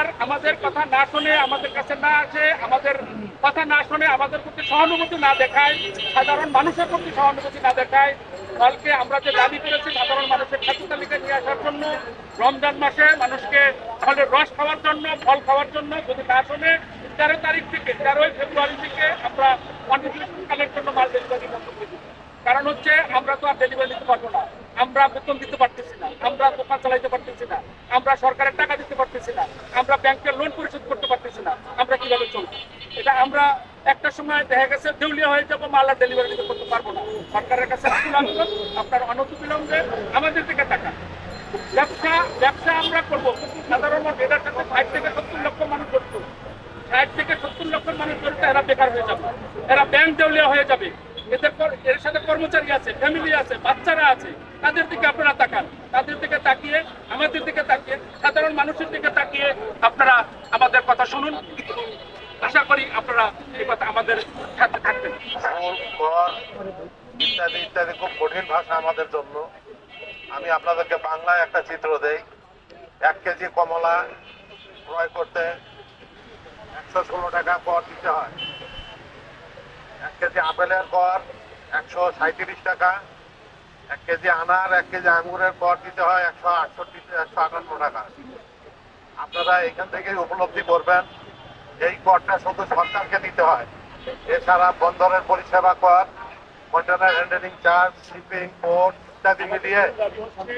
সরকার আমাদের কথা না শুনে, আমাদের কাছে না আসে, আমাদের কথা না শুনে আমাদের প্রতি সহানুভূতি না দেখায়, সাধারণ মানুষের প্রতি সহানুভূতি না দেখায় ফলকে আমরা যে দাবি করেছি সাধারণ মানুষের খাদ্য তালিকা নিয়ে আসার জন্য, রমজান মাসে মানুষকে ফলের রস খাওয়ার জন্য, ফল খাওয়ার জন্য, যদি না শুনে, তেরো তারিখ থেকে, তেরোই ফেব্রুয়ারি থেকে আমরা কন্ট্রিবিউশন কালের জন্য মাল ডেলিভারি বন্ধ করে। কারণ হচ্ছে আমরা তো আর ডেলিভারি দিতে পারব না আমরা বেতন দিতে পারতেছি না আমরা দোকান চালাইতে পারতেছি আমরা সরকারের টাকা দিতে পারতেছি না। আমরা ব্যাংকের লোন পরিশোধ করতে পারতেছি না। আমরা কীভাবে চলবো? এটা আমরা একটা সময় দেখা গেছে দেউলিয়া হয়ে যাব, মাল ডেলিভারি দিতে করতে পারব না। সরকারের কাছে আবেদন, আপনার অনতিবিলম্বে আমাদের দিকে টাকা ব্যবসা ব্যবসা আমরা করব। কিন্তু সাধারণ এটার সাথে ষাট থেকে সত্তর লক্ষ মানুষ জড়িত। ষাট থেকে সত্তর লক্ষ মানুষ জড়িত, এরা বেকার হয়ে যাবে। এরা ব্যাংক দেউলিয়া হয়ে যাবে। এদের এর সাথে কর্মচারী আছে ফ্যামিলি আছে, বাচ্চারা আছে। তাদের দিকে আপনারা তাকান। তাদের দিকে তাকিয়ে আমাদের দিকে তাকিয়ে সাধারণ মানুষের দিকে তাকিয়ে আপনারা আমাদের কথা শুনুন। আশা করি আপনারা এই কথা আমাদের সাথে থাকবেন। ইত্যাদি ইত্যাদি, খুব কঠিন ভাষা আমাদের জন্য। আমি আপনাদেরকে বাংলায় একটা চিত্র দেই। এক কেজি কমলা ক্রয় করতে একশো ষোলো টাকা কর দিতে হয়। এক কেজি আপেলের কর একশো সাঁত্রিশ টাকা। এক কেজি আনার, এক কেজি আঙ্গুরের কর দিতে হয় একশো আটষট্টি, একশো আটান্ন টাকা। আপনারা এখান থেকে উপলব্ধি করবেন, এই করটা শুধু সরকারকে দিতে হয়। এছাড়া বন্দরের পরিষেবা কর container handling charge shipping port ইত্যাদি মিলিয়ে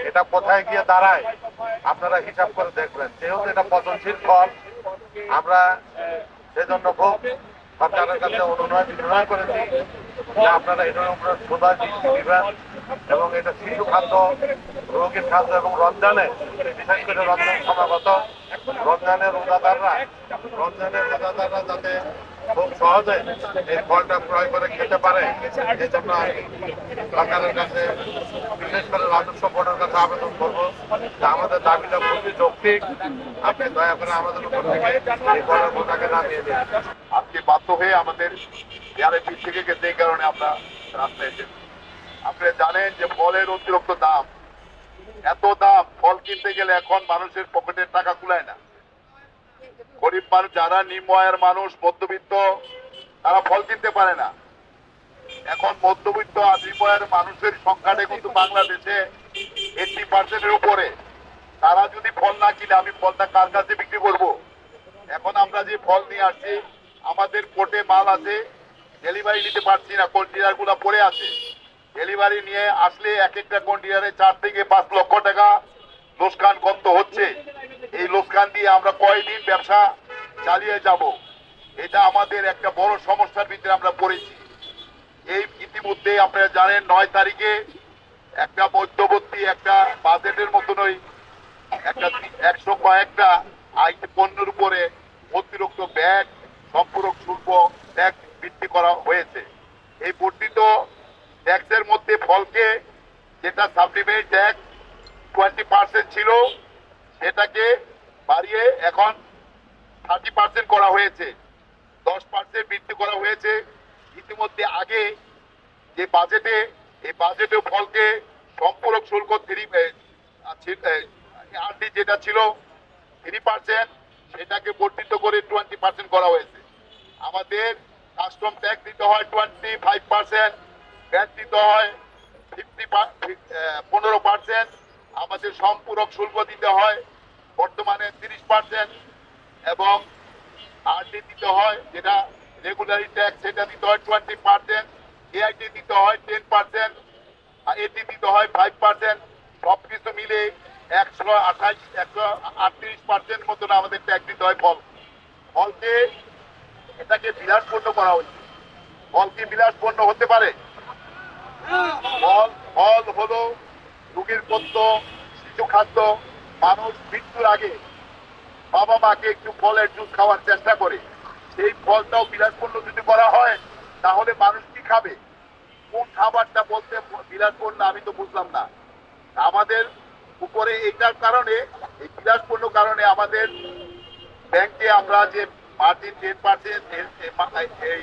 এটা কোথায় গিয়ে দাঁড়ায়, আপনারা হিসাব করে দেখবেন। যেহেতু এটা পচনশীল ফল, আমরা সেজন্য খুব সরকারের কাছে অনুনয় বিনয় করেছি যে আপনারা এটার উপরে সোজা দৃষ্টি দিবেন এবং এটা শিশু খাদ্য, রোগীর খাদ্য এবং রমজানে, বিশেষ করে রমজান সমাগত রমজানের রোজাদাররা রমজানের রোজাদাররা যাতে খুব সহজে এই ফলটা ক্রয় করে খেতে পারে, এই জন্য সরকারের কাছে বিশেষ করে রাজস্ব বোর্ডের কাছে আবেদন করব যে আমাদের দাবিটা খুবই যৌক্তিক। আপনি দয়া করে আমাদের উপর থেকে এই ফলের বোঝাকে নামিয়ে দিন। আজকে বাধ্য হয়ে আমাদের এয়ারে পিঠ থেকে গেছে এই কারণে আমরা রাস্তায় এসেছি। আপনি জানেন যে ফলের অতিরিক্ত দাম, এত দাম ফল কিনতে গেলে এখন মানুষের পকেটের টাকা কুলায় না। গরিব মানুষ, যারা নিম্ন আয়ের মানুষ, মধ্যবিত্ত, তারা ফল কিনতে পারে না। এখন মধ্যবিত্ত আর মানুষের সংখ্যাটা কিন্তু বাংলাদেশে এইটি পার্সেন্টের উপরে। তারা যদি ফল না কিনে, আমি ফলটা কার কাছে বিক্রি করব? এখন আমরা যে ফল নিয়ে আসছি, আমাদের কোর্টে মাল আছে ডেলিভারি নিতে পারছি না কন্টেনারগুলো পড়ে আছে। ডেলিভারি নিয়ে আসলে এক একটা কন্টেনারে চার থেকে পাঁচ লক্ষ টাকা লোসকান করতে হচ্ছে? এই লোসকান দিয়ে আমরা কয়দিন ব্যবসা চালিয়ে যাব? এটা আমাদের একটা বড় সমস্যার ভিতরে আমরা পড়েছি। এই ইতিমধ্যে আপনারা জানেন, নয় তারিখে একটা মধ্যবর্তী, একটা বাজেটের মতনই একটা একশো কয়েকটা আইটি পণ্যের উপরে অতিরিক্ত ব্যাগ, সম্পূরক শুল্ক, ট্যাক্স বৃদ্ধি করা হয়েছে। এই বর্ধিত ট্যাক্সের মধ্যে ফলকে যেটা সাপ্লিমেন্ট ট্যাক্স টোয়েন্টি পার্সেন্ট ছিল, সেটাকে বাড়িয়ে এখন থার্টি পার্সেন্ট করা হয়েছে। দশ পার্সেন্ট বৃদ্ধি করা হয়েছে। ইতিমধ্যে আগে যে বাজেটে এই বাজেটে ফলকে সম্পূরক শুল্ক থ্রি আরডি যেটা ছিল থ্রি পার্সেন্ট সেটাকে বর্ধিত করে টোয়েন্টি পার্সেন্ট করা হয়েছে। আমাদের কাস্টম ট্যাক্স দিতে হয় টোয়েন্টি ফাইভ পার্সেন্ট ভ্যাট দিতে হয় ফিফটি পনেরো পার্সেন্ট আমাদের সম্পূরক শুল্ক দিতে হয়, বর্তমানে তিরিশ পার্সেন্ট এবং আরডি দিতে হয় যেটা রেগুলারি ট্যাক্স সেটা দিতে হয় টোয়েন্টি পার্সেন্ট এআইটি দিতে হয় টেন পার্সেন্ট এটি দিতে হয় ফাইভ পার্সেন্ট সব কিছু মিলে একশো আঠাইশ, একশো আটত্রিশ পার্সেন্ট মতন আমাদের ট্যাক্স দিতে হয় ফল। ফলকে এটাকে বিলাসপূর্ণ করা হয়েছে। ফল কি বিলাসপূর্ণ হতে পারে? ফল ফল হলো রোগীর পদ্য শিশু খাদ্য, মানুষ মৃত্যুর আগে বাবা মাকে একটু ফলের জুস খাওয়ার চেষ্টা করে। সেই ফলটাও বিলাসপূর্ণ যদি করা হয়, তাহলে মানুষ কি খাবে? কোন খাবারটা বলতে বিলাসপূর্ণ আমি তো বুঝলাম না। আমাদের উপরে এইটার কারণে, এই বিলাসপূর্ণ কারণে আমাদের ব্যাংকে আমরা যে মার্জিন টেন পার্সেন্ট এই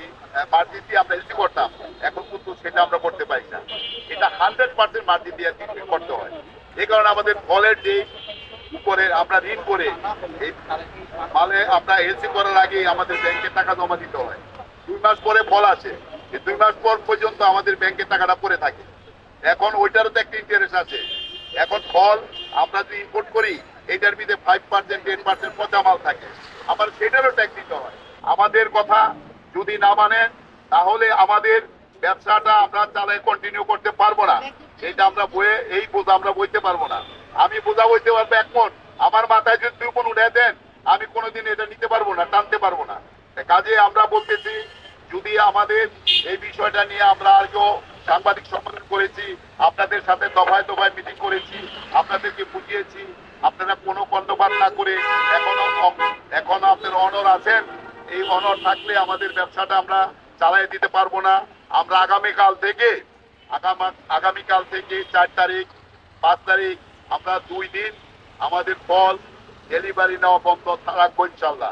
মার্জিনটি আমরা এসি করতাম। এখন কিন্তু সেটা আমরা করতে পারি। হান্ড্রেড পার্সেন্ট মার্জিন দিয়ে করতে হয়। এই কারণে আমাদের ফলের যে উপরে আমরা ঋণ করে, এই মালে আমরা এলসি করার আগে আমাদের ব্যাংকে টাকা জমা দিতে হয়। দুই মাস পরে ফল আসে। এই দুই মাস পর পর্যন্ত আমাদের ব্যাংকে টাকাটা পড়ে থাকে। এখন ওইটারও তো একটা ইন্টারেস্ট আছে। এখন ফল আমরা যদি ইম্পোর্ট করি এটার ভিতরে ফাইভ পার্সেন্ট টেন পার্সেন্ট পচা মাল থাকে। আবার সেটারও ট্যাক্স দিতে হয়। আমাদের কথা যদি না মানেন তাহলে আমাদের ব্যবসাটা আমরা চালায় কন্টিনিউ করতে পারব না। এটা আমরা বয়ে, এই বোঝা আমরা বইতে পারব না। আমি বোঝা বইতে পারব এক মন আমার মাথায় যদি দুই উঠে দেন, আমি কোনোদিন এটা নিতে পারব না, টানতে পারব না। কাজে আমরা বলতেছি, যদি আমাদের এই বিষয়টা নিয়ে আমরা আজও সাংবাদিক সম্মেলন করেছি, আপনাদের সাথে দফায় দফায় মিটিং করেছি, আপনাদেরকে বুঝিয়েছি, আপনারা কোনো কর্ণপাত না করে এখনও এখনও আপনার অনর আছেন। এই অনর থাকলে আমাদের ব্যবসাটা আমরা চালাই দিতে পারব না। আমরা আগামীকাল থেকে, আগামা, আগামীকাল থেকে চার তারিখ, পাঁচ তারিখ আমরা দুই দিন আমাদের ফল ডেলিভারি নেওয়া বন্ধ রাখব ইনশাল্লাহ।